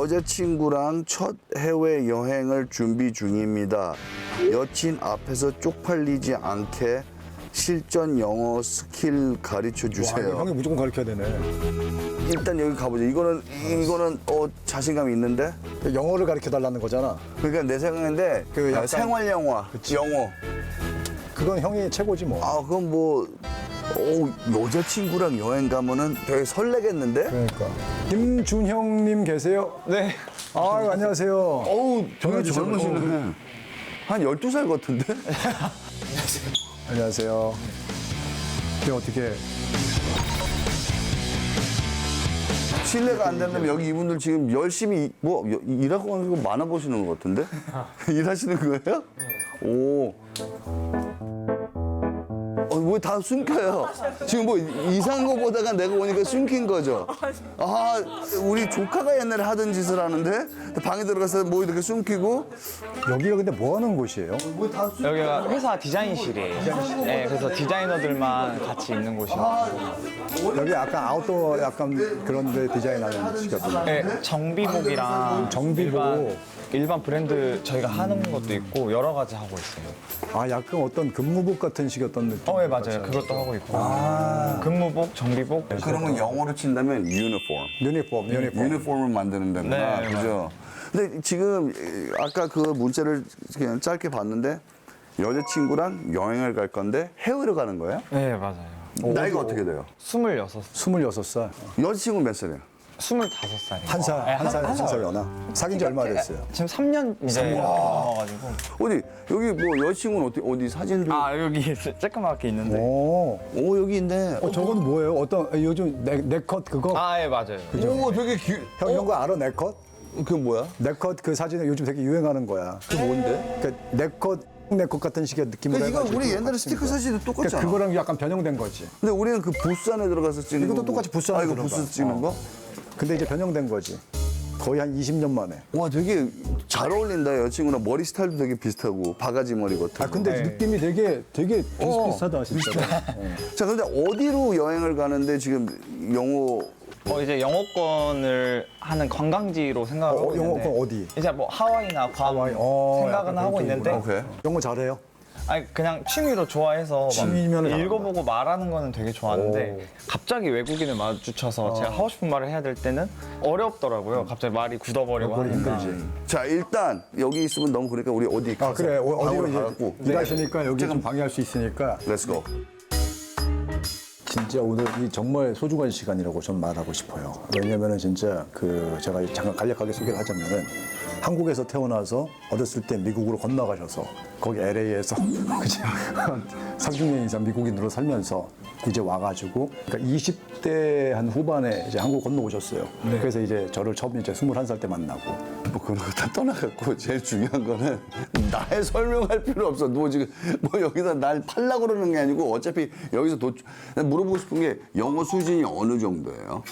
여자친구랑 첫 해외 여행을 준비 중입니다. 여친 앞에서 쪽팔리지 않게 실전 영어 스킬 가르쳐 주세요. 형이 무조건 가르쳐야 되네. 일단 여기 가보죠. 이거는 이거는 어 자신감 있는데. 영어를 가르쳐 달라는 거잖아. 그러니까 내 생각인데 그 아, 약간- 생활 영화, 영어. 그건 형이 최고지 뭐. 아 그건 뭐 오, 여자친구랑 여행 가면은 되게 설레겠는데? 그러니까. 김준형님 계세요? 네. 아 안녕하세요. 어우, 되게 저기 젊으시네. 한 12살 같은데? 안녕하세요. 이게 어떻게 실례가 안 된다면 여기 이분들 지금 열심히 뭐 여- 일하고 하는 거 많아 보시는 것 같은데? 일하시는 거예요? 오. 어, 왜다 숨겨요? 지금 뭐 이상한 거 보다가 내가 오니까 숨긴 거죠? 아, 우리 조카가 옛날에 하던 짓을 하는데 방에 들어가서 뭐 이렇게 숨기고 여기가 근데 뭐 하는 곳이에요? 여기가 회사 디자인실이에요. 네, 그래서 디자이너들만 같이 있는 곳이고. 여기 약간 아웃도어 약간 그런 데 디자인 하는 시거든요. 네, 정비복이랑 정비복. 일반, 일반 브랜드 저희가 하는 것도 있고 여러 가지 하고 있어요. 아 약간 어떤 근무복 같은 식 어떤 느낌. 어, 네, 맞아요. 그것도 하고 있고. 근무복, 정비복. 그러면 영어로 친다면 유니폼. 유니폼, 유니폼. 유니폼을 만드는 데구나. 네, 그죠? 근데 지금 에, 아까 그 문자를 그냥 짧게 봤는데 여자친구랑 여행을 갈 건데 해외로 가는 거예요? 네, 맞아요. 나이가 어떻게 돼요? 26, 26살. 여자친구 몇 살이에요? 25살이에요. 한 살, 네, 한 살, 한 살 연하. 사귄 지 얼마 됐어요? 지금 3년 이제 넘어가지고. 어디 여기 뭐 여자친구는 어디 어디 사진도 아, 여기 쬐끄맣게 있는데. 오. 오 여기 있네. 어, 저건 뭐예요? 어떤 아, 요즘 네, 네컷 그거? 아, 예, 맞아요. 오 되게 귀. 형, 형거 알아? 네컷? 그 뭐야? 네컷 그 사진은 요즘 되게 유행하는 거야. 그 뭔데? 그 네컷 네컷 같은 식의 느낌으로 그러니까 이거 해가지고 우리 옛날에 같은 스티커. 사진도 똑같잖아. 그러니까 그거랑 약간 변형된 거지. 근데 우리는 그 부스 안에 들어가서 찍는 이것도 거고. 똑같이 부스 안에 아, 이거 들어가. 부스 찍는 어. 거? 근데 이제 변형된 거지. 거의 한 20년 만에. 와 되게 잘 어울린다 여자친구랑 머리 스타일도 되게 비슷하고 바가지 머리 같은 아 근데 네. 느낌이 되게 되게 어, 비슷비슷하다 진짜. 자 근데 어디로 여행을 가는데 지금 영어 어, 이제 영어권을 하는 관광지로 생각을 어, 하고 있는데 영어권 어디? 이제 뭐 하와이나 괌 어, 생각은 약간 하고 그런 있는데 쪽이구나. 오케이. 영어 잘해요? 아니 그냥 취미로 좋아해서 막 취미면은 읽어보고 말하는 거는 되게 좋아하는데 오. 갑자기 외국인을 마주쳐서 제가 하고 싶은 말을 해야 될 때는 어렵더라고요. 갑자기 말이 굳어버리고 그건 하니까. 힘들지. 자 일단 여기 있으면 너무 그러니까 우리 어디 가서 아 그래 어, 어디로 이제 가갖고 일하시니까 여기 좀 방해할 수 있으니까 Let's go. 진짜 오늘 이 정말 소중한 시간이라고 전 말하고 싶어요. 왜냐면은 진짜 그 제가 잠깐 간략하게 소개를 하자면은 한국에서 태어나서 어렸을 때 미국으로 건너가셔서 거기 LA에서 그치 30년 이상 미국인으로 살면서 이제 와가지고 그러니까 20대 한 후반에 이제 한국 건너오셨어요. 그래서 이제 저를 처음 이제 21살 때 만나고 뭐 그런 거 다 떠나갖고 제일 중요한 거는 날 설명할 필요 없어. 너 지금 뭐 여기다 날 팔라고 그러는 게 아니고 어차피 여기서 도난 물어보고 싶은 게 영어 수준이 어느 정도예요?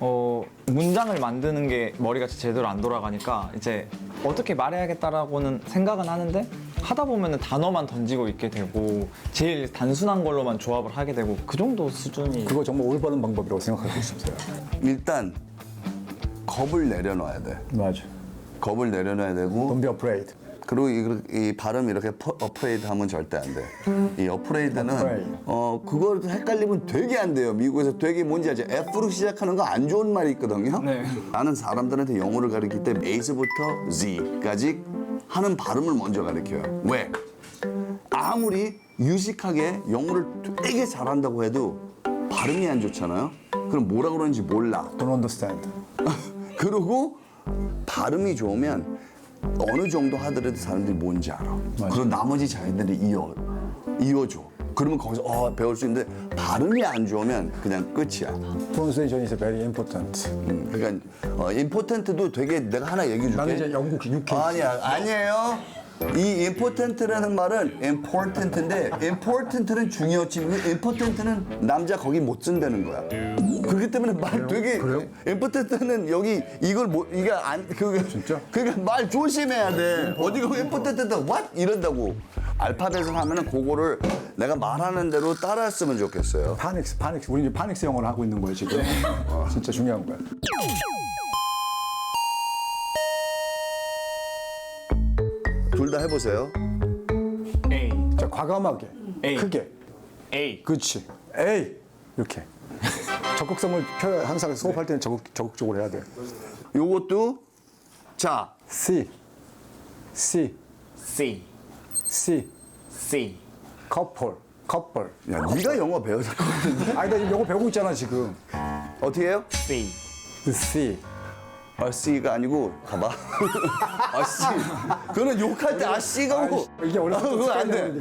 어, 문장을 만드는 게 머리가 제대로 안 돌아가니까 이제 어떻게 말해야겠다라고는 생각은 하는데 하다 보면은 단어만 던지고 있게 되고 제일 단순한 걸로만 조합을 하게 되고 그 정도 수준이 그거 정말 올바른 방법이라고 생각하고 있어요. 일단 겁을 내려놔야 돼. 맞아. 겁을 내려놔야 되고 Don't be afraid. 그리고 이, 이 발음 이렇게 어프레이드 하면 절대 안 돼. 이 어프레이드는. 어 그걸 헷갈리면 되게 안 돼요. 미국에서 되게 뭔지 알죠? F로 시작하는 거 안 좋은 말이 있거든요. 네. 나는 사람들한테 영어를 가르칠 때 A서부터 Z까지 하는 발음을 먼저 가르쳐요. 왜? 아무리 유식하게 영어를 되게 잘한다고 해도 발음이 안 좋잖아요. 그럼 뭐라 그러는지 몰라. Don't understand. 그리고 발음이 좋으면 어느 정도 하더라도 사람들이 뭔지 알아. 그리고 나머지 자기들이 이어 이어줘. 그러면 거기서 어, 배울 수 있는데 발음이 안 좋으면 그냥 끝이야. Pronunciation is very important. 음, 그러니까 어, 임포텐트도 되게 내가 하나 얘기해 줄게. 나는 이제 영국 UK. 아니야 아니에요. 이 important라는 말은 important인데 important는 중요치고 important는 남자 거기 못 쓴다는 거야. 그렇기 때문에 말 되게 그래요? important는 여기 이걸 못 이게 안 그게 진짜? 그러니까 말 조심해야 돼. 어디 가 important다 what 이런다고 알파벳을 하면은 그거를 내가 말하는 대로 따라했으면 좋겠어요. 파닉스, 파닉스. 우리 이제 파닉스 영어를 하고 있는 거예요, 지금. 어, 진짜 중요한 거야. 둘 다 해보세요. A 자, 과감하게, 에이. 크게. A 그렇지. 에이 이렇게. 적극성을 표 항상 수업할 때는 적극 적극적으로 해야 돼. 요것도 자 C, C, C C, C 커플, 커플. 야, 네가 영어 배워야 될것 같은데. 아니 나 영어 배우고 있잖아 지금. 어떻게 해요? C C. 아씨가 아니고 가봐. 아씨. 그거는 욕할 때 아씨가 고 이게 원래 그거 안 돼.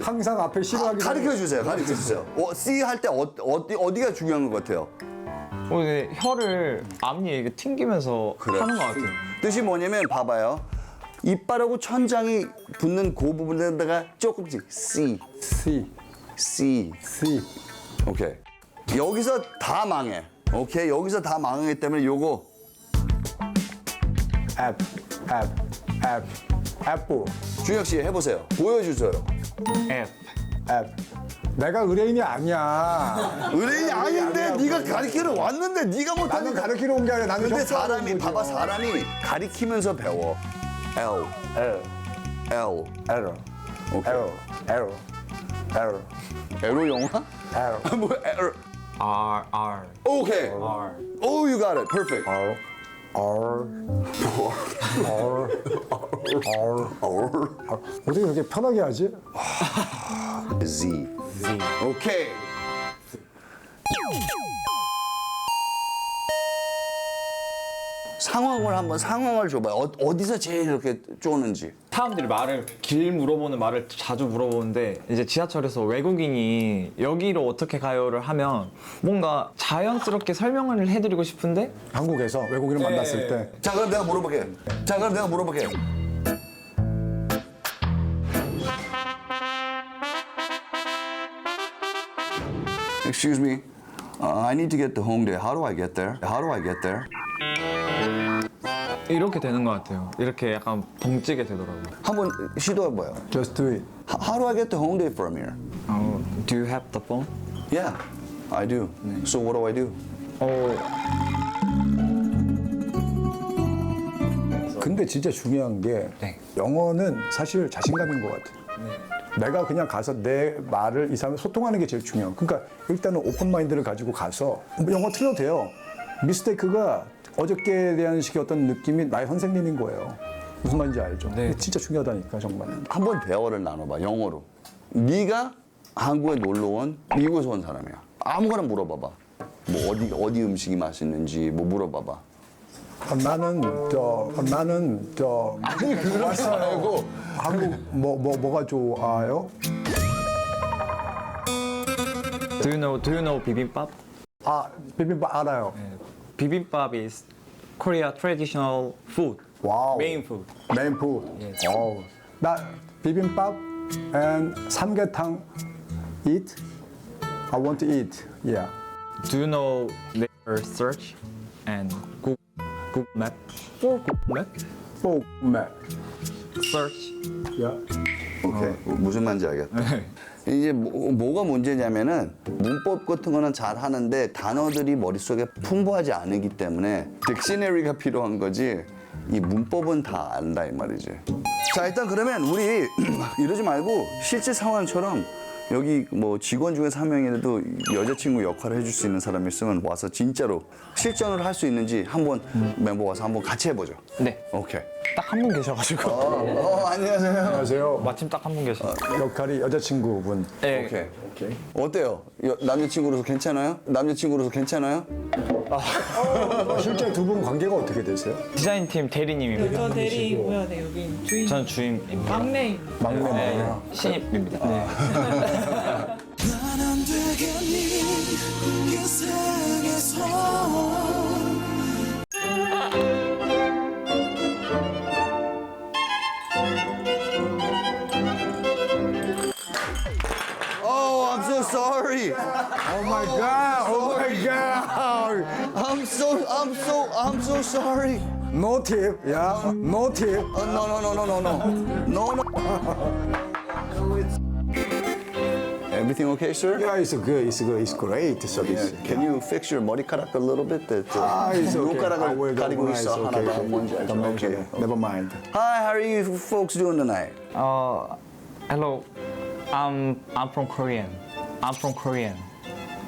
항상 앞에 싫어하기 가르쳐 주세요. 가르쳐 주세요. 어, C 할때 어, 어디 어디가 중요한 것 같아요? 어, 근데 혀를 앞니 이게 튕기면서 그래. 하는 것 같아요. 뜻이 뭐냐면 봐봐요. 이빨하고 천장이 붙는 그 부분에다가 조금씩 C, C, C. C. 오케이. 여기서 다 망해. 오케이. 여기서 다 망하기 때문에 요거 F, F, F, F, 준혁 씨 해보세요. 보여주세요. F F. 내가 의뢰인이 아니야. 의뢰인이 아닌데 네가. 가르치러 왔는데 네가 나는 못하니까. 가르치러 온 게 아니라 나는 근데 협조하러 온 사람이 거죠. 봐봐 사람이 가리키면서 배워. L, L, L. L, 오케이. L, L, L, L로 영화? L, 뭐 L? R R 오케이. R Oh, you got it. Perfect. R. 어떻게 그렇게 편하게 하지? Z. Z 오케이. 상황을 한번 상황을 줘봐요. 어, 어디서 제일 이렇게 쪼는지. 사람들이 말을 길 물어보는 말을 자주 물어보는데 이제 지하철에서 외국인이 여기로 어떻게 가요를 하면 뭔가 자연스럽게 설명을 해드리고 싶은데 한국에서 외국인을 만났을 때 자, 그럼 내가 물어볼게. 자, 그럼 내가 물어볼게. Excuse me. Uh, I need to get to Hongdae. How do I get there? How do I get there? 이렇게 되는 것 같아요. 이렇게 약간 벙찌게 되더라고요. 한번 시도해봐요. Just do it. How, how do I get to Hongdae from here? 어, do you have the phone? Yeah, I do. So what do I do? 어, 근데 진짜 중요한 게 네. 영어는 사실 자신감인 것 같아. 내가 그냥 가서 내 말을 이 사람을 소통하는 게 제일 중요해요. 그러니까 일단은 오픈 마인드를 가지고 가서 뭐 영어 틀려도 돼요. 미스테이크가 어저께에 대한 식의 어떤 느낌이 나의 선생님인 거예요. 무슨 말인지 알죠? 네. 진짜 중요하다니까 정말. 한번 대화를 나눠봐 영어로. 네가 한국에 놀러 온 미국에서 온 사람이야. 아무거나 물어봐봐. 뭐 어디 어디 음식이 맛있는지 뭐 물어봐봐. 어, 나는 저 어, 나는 저 아니 그러지 말고 한국 뭐 뭐 뭐, 가 좋아요? do you know do you know 비빔밥? 아 비빔밥 알아요. 비 빔밥 is Korea traditional food. 와우. Main food. 메인 푸드. 어우. 나 비빔밥 and 삼계탕 eat. I want to eat. Yeah. Do you know their search and Google, Google Map? Google Map? 볶음밥. Search. Yeah. 오케이 무슨 말인지 알겠다. 이제 뭐, 뭐가 문제냐면은 문법 같은 거는 잘 하는데 단어들이 머릿속에 풍부하지 않기 때문에 딕셔너리가 필요한 거지 이 문법은 다 안다 이 말이지. 자 일단 그러면 우리 이러지 말고 실제 상황처럼 여기 뭐 직원 중에서 한 명이라도 여자친구 역할을 해줄 수 있는 사람이 있으면 와서 진짜로 실전을 할 수 있는지 한번 멤버 와서 한번 같이 해보죠. 네. 오케이. 딱 한 분 계셔가지고. 어, 어 안녕하세요. 안녕하세요. 마침 딱 한 분 계셔. 역할이 여자친구분. 네. 오케이. 오케이. 어때요? 여- 남자친구로서 괜찮아요? 남자친구로서 괜찮아요? 실제 두 분 관계가 어떻게 되세요? 디자인팀 대리님입니다. 저 대리이고요. 네, 여기 주인 전 주임입니다. 막내입니다. 막내. 네, 신입입니다. 네. 안 되겠니 I'm so sorry. Oh my God. Oh my God. I'm so, I'm so, I'm so sorry. No tip. Yeah. No tip. Uh, no, no, no, no, no, no. No, no. Everything okay, sir? Yeah, it's good. It's good. It's great service. Yeah. Can you fix your 머리카락 a little bit? That, uh, 아, it's okay. I will 가리고 organize. Okay. Okay. Okay. Never mind. Hi, how are you folks doing tonight? Uh, hello. I'm I'm from Korean. I'm from Korean.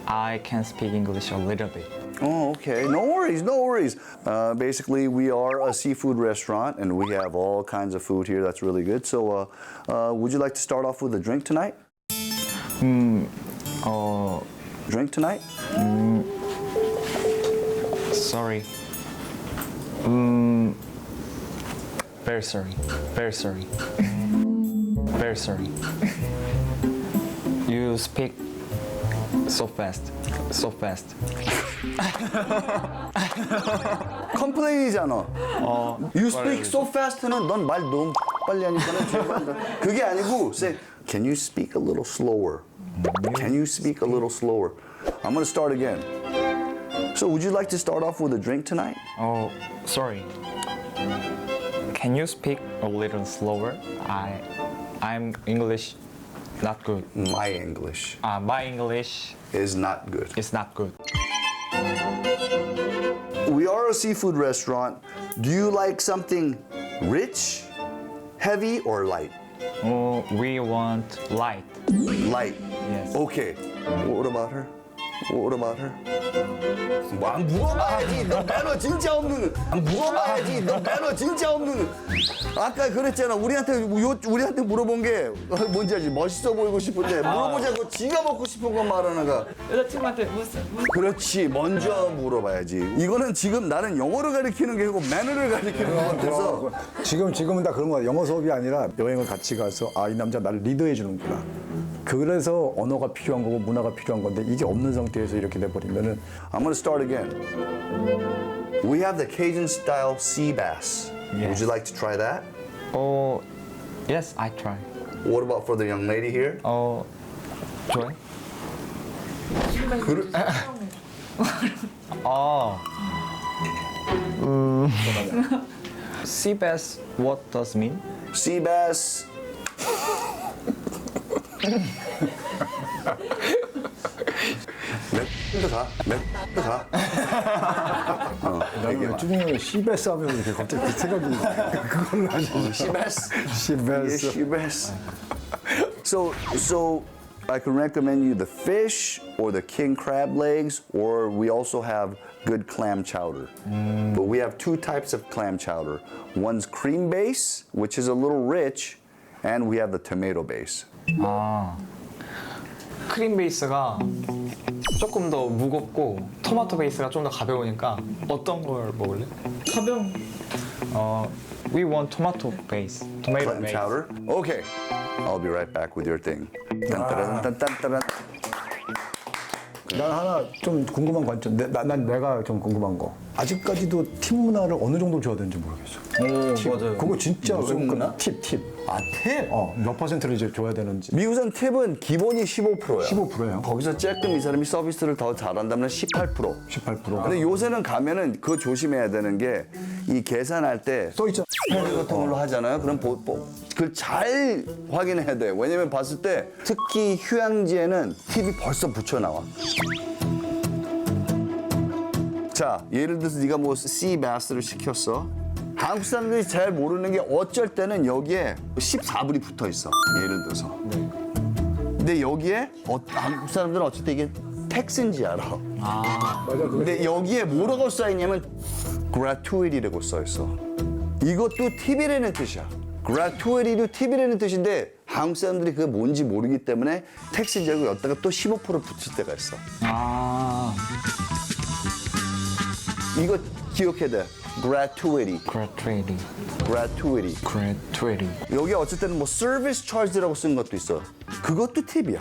I can speak English a little bit. Oh, okay. No worries, no worries. Uh, basically, we are a seafood restaurant, and we have all kinds of food here. That's really good. So, uh, uh, would you like to start off with a drink tonight? Uh, Drink tonight? sorry. Um, very sorry. Very sorry. very sorry. you speak so fast. So fast. 컴플레인이잖아. 어, You speak so fast는 넌 말 너무 빨리 하니까는 죄송합니다. 그게 아니고 say Can you speak a little slower? Can you speak a little slower? I'm gonna start again. So would you like to start off with a drink tonight? Oh, sorry. Can you speak a little slower? I, I'm English not good. My English Uh, my English is not good. is not good. We are a seafood restaurant. Do you like something rich, heavy, or light? Oh, we want light. Light. Yes. Okay. What about her? What about her? 뭐안 물어봐야지. 너 매너 진짜 없는. 안 물어봐야지. 너 매너 진짜 없는. 아까 그랬잖아. 우리한테 요, 우리한테 물어본 게 뭔지 알지? 멋있어 보이고 싶은데 물어보자고 지가 먹고 싶은 건 말하는 가 여자친구한테 무슨 그렇지. 먼저 물어봐야지. 이거는 지금 나는 영어를 가리키는 게 아니고 매너를 가리키는 것 같아서. 지금 지금은 다 그런 거야. 영어 수업이 아니라 여행을 같이 가서 아 이 남자 나를 리더해 주는구나. 그래서 언어가 필요한 거고 문화가 필요한 건데 이게 없는 상태에서 이렇게 돼 버리면은 I'm gonna start again. We have the Cajun style sea bass. Would you like to try that? Oh, yes, I try. What about for the young lady here? Oh? 아, 음, sea bass, what does mean? Sea bass. 몇 가? 몇 가? 어, 나는 얘기해봐. 왜 쭈중이 시베스 하면 이렇게 갑자기 그 생각이 그걸로 하지. Sea bass. 시베스. Yes, sea bass. So, so I can recommend you the fish or the king crab legs, or we also have good clam chowder. But we have two types of clam chowder. One's cream base, which is a little rich, and we have the tomato base. 크림 베이스가 조금 더 무겁고 토마토 베이스가 좀 더 가벼우니까 어떤 걸 먹을래? 가벼운 어, we want tomato base, tomato Clam base. chowder. Okay, I'll be right back with your thing. 딴따라란딴딴따란. 난 하나 좀 궁금한 관점. 내, 나, 난 내가 좀 궁금한 거. 아직까지도 팁 문화를 어느 정도 줘야 되는지 모르겠어. 오, 맞아요. 그거 진짜 무슨 그 문화? 팁, 팁. 아, 팁? 어, 몇 퍼센트를 이제 줘야 되는지. 미국산 팁은 기본이 15%야. 15%예요? 거기서 조금 이 사람이 서비스를 더 잘한다면 18%. 18%. 근데 요새는 가면은 그거 조심해야 되는 게 이 계산할 때 써 있잖아. 스펠 같은 걸로 하잖아요. 그럼 보, 보, 그걸 잘 확인해야 돼. 왜냐면 봤을 때 특히 휴양지에는 팁이 벌써 붙여 나와. 자, 예를 들어서 네가 뭐 씨바스를 시켰어. 한국 사람들이 잘 모르는 게 어쩔 때는 여기에 14불이 붙어 있어. 예를 들어서. 근데 여기에 어, 한국 사람들은 어쨌든 이게 텍스인지 알아. 근데 여기에 뭐라고 써 있냐면 gratuity라고 써 있어. 이것도 팁이라는 뜻이야. gratuity도 팁이라는 뜻인데 한국 사람들이 그게 뭔지 모르기 때문에 텍스 제고 여기다가 또 15% 붙일 때가 있어. 아, 이거 기억해야 돼. gratuity, gratuity, gratuity. gratuity. 여기 어쨌든 뭐 service charge라고 쓴 것도 있어. 그것도 팁이야.